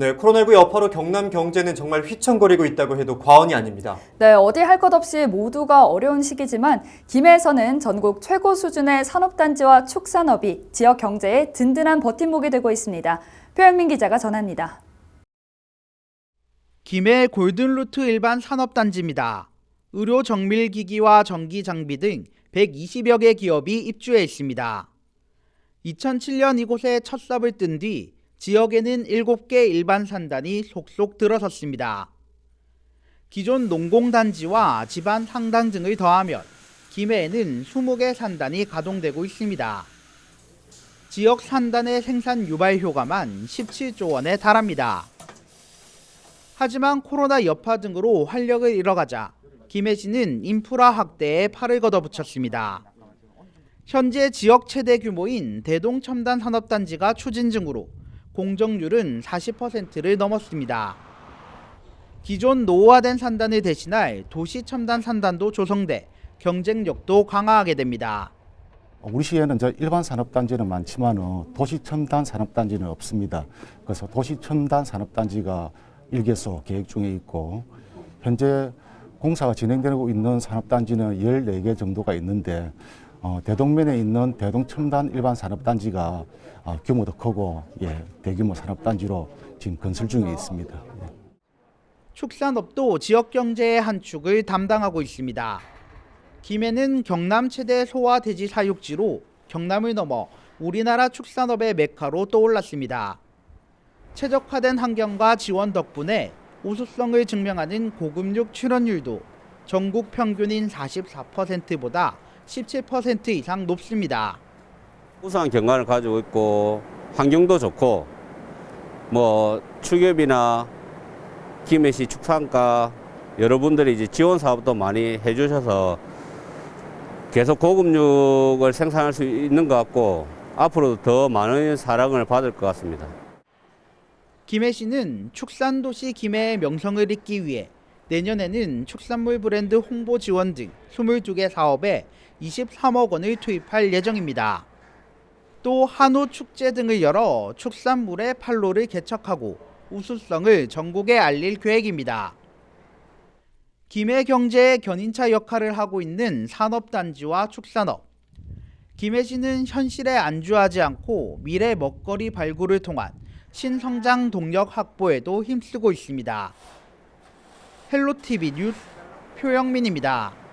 네, 코로나19 여파로 경남 경제는 정말 휘청거리고 있다고 해도 과언이 아닙니다. 네, 어디 할 것 없이 모두가 어려운 시기지만 김해에서는 전국 최고 수준의 산업단지와 축산업이 지역 경제에 든든한 버팀목이 되고 있습니다. 표영민 기자가 전합니다. 김해 골든루트 일반 산업단지입니다. 의료 정밀기기와 전기 장비 등 120여 개 기업이 입주해 있습니다. 2007년 이곳에 첫 삽을 뜬 뒤 지역에는 7개 일반 산단이 속속 들어섰습니다. 기존 농공단지와 집안 상단 등을 더하면 김해에는 20개 산단이 가동되고 있습니다. 지역 산단의 생산 유발 효과만 17조 원에 달합니다. 하지만 코로나 여파 등으로 활력을 잃어가자 김해시는 인프라 확대에 팔을 걷어붙였습니다. 현재 지역 최대 규모인 대동 첨단 산업단지가 추진 중으로 공정률은 40%를 넘었습니다. 기존 노후화된 산단을 대신할 도시 첨단 산단도 조성돼 경쟁력도 강화하게 됩니다. 우리 시에는 저 일반 산업단지는 많지만은 도시 첨단 산업단지는 없습니다. 그래서 도시 첨단 산업단지가 일개소 계획 중에 있고 현재 공사가 진행되고 있는 산업단지는 14개 정도가 있는데 어, 대동면에 있는 대동 첨단 일반 산업단지가 어, 규모도 크고 예, 대규모 산업단지로 지금 건설 중에 있습니다. 예. 축산업도 지역 경제의 한 축을 담당하고 있습니다. 김해는 경남 최대 소와 돼지 사육지로 경남을 넘어 우리나라 축산업의 메카로 떠올랐습니다. 최적화된 환경과 지원 덕분에 우수성을 증명하는 고급육 출원율도 전국 평균인 44%보다 17% 이상 높습니다. 우수한 경관을 가지고 있고 환경도 좋고 뭐 축협이나 김해시 축산과 여러분들이 이제 지원 사업도 많이 해주셔서 계속 고급육을 생산할 수 있는 것 같고 앞으로도 더 많은 사랑을 받을 것 같습니다. 김해시는 축산도시 김해의 명성을 잇기 위해 내년에는 축산물 브랜드 홍보 지원 등 22개 사업에 23억 원을 투입할 예정입니다. 또 한우 축제 등을 열어 축산물의 판로를 개척하고 우수성을 전국에 알릴 계획입니다. 김해 경제의 견인차 역할을 하고 있는 산업단지와 축산업. 김해시는 현실에 안주하지 않고 미래 먹거리 발굴을 통한 신성장 동력 확보에도 힘쓰고 있습니다. 헬로티비 뉴스 표영민입니다.